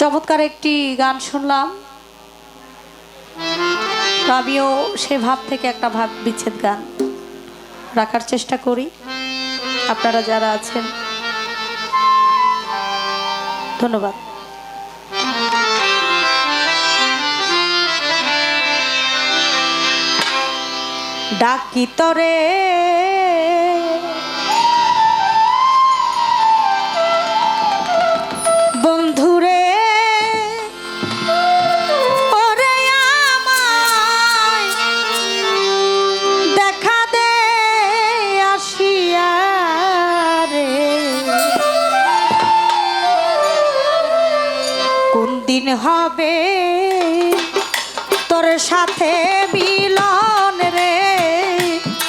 চমৎকার একটি গান শুনলাম। আমিও সে ভাব থেকে একটা ভাব বিচ্ছেদ গান রাখার চেষ্টা করি। আপনারা যারা আছেন, ধন্যবাদ। ডাকিতরে সাথে বিলন রে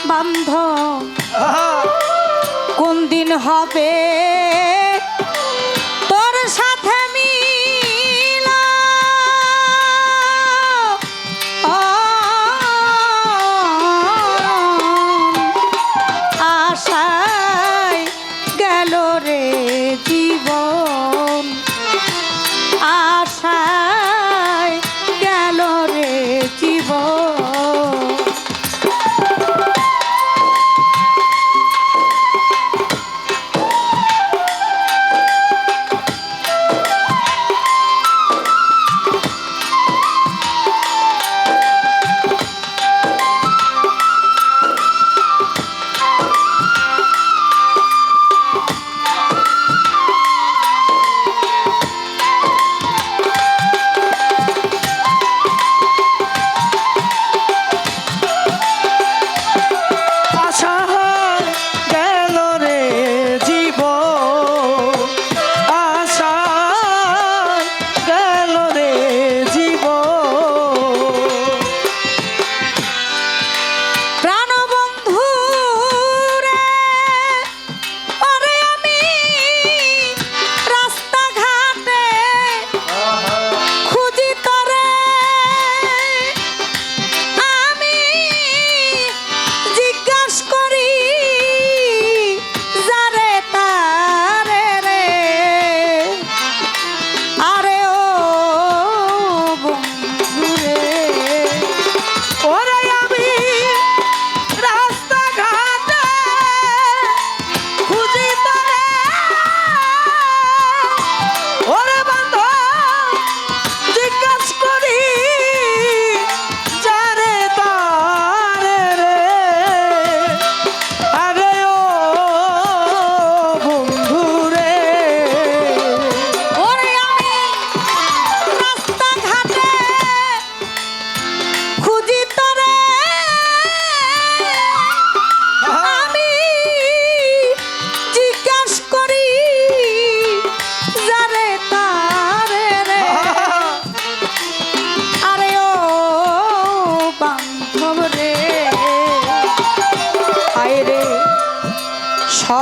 বান্ধ কোন দিন হবে তোর সাথে মিল আশায় গেল রে জীবন।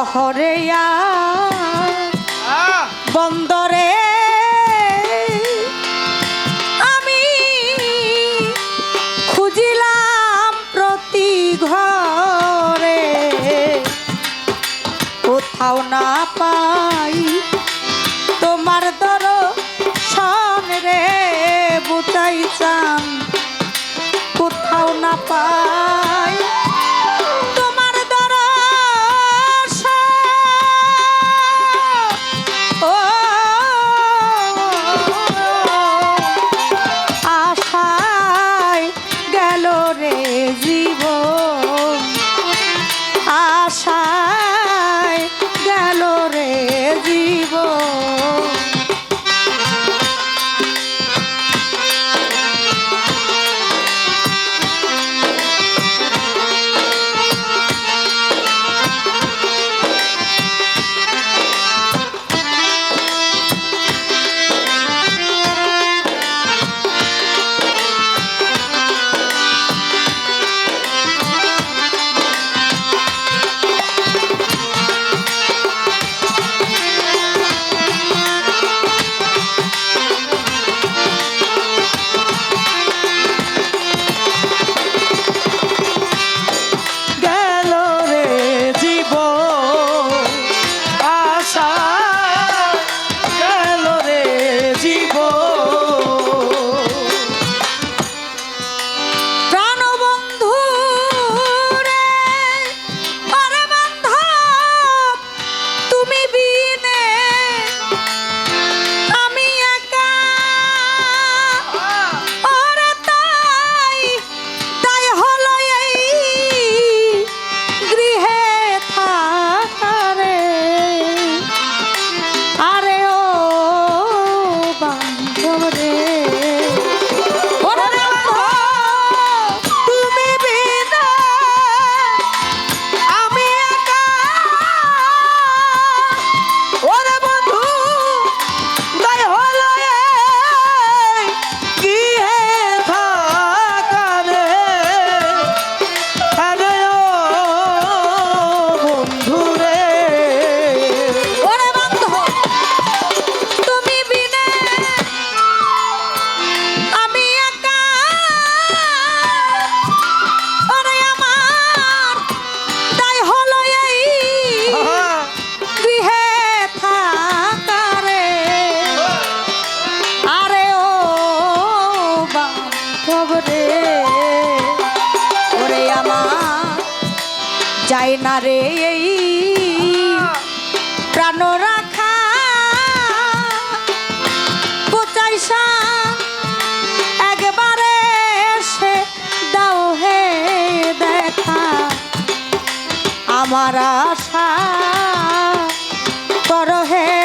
হরে Yeah. যায় না রে এই প্রাণ রাখা। কোচাই একবারে সে দাও হে দেখা আমার আশা করো হে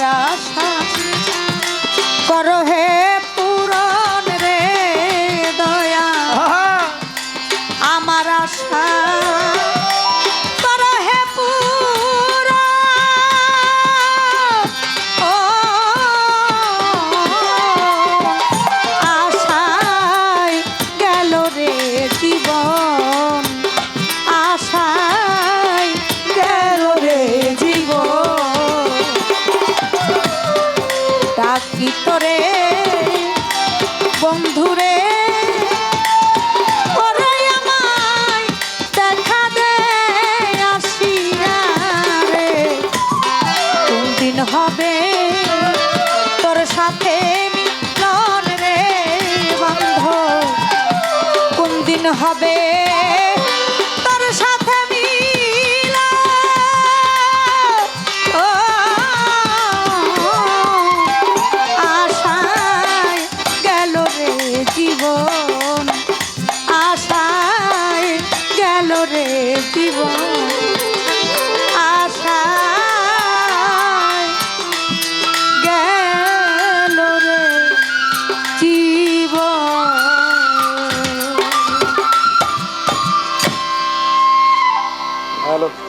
আশা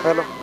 喝了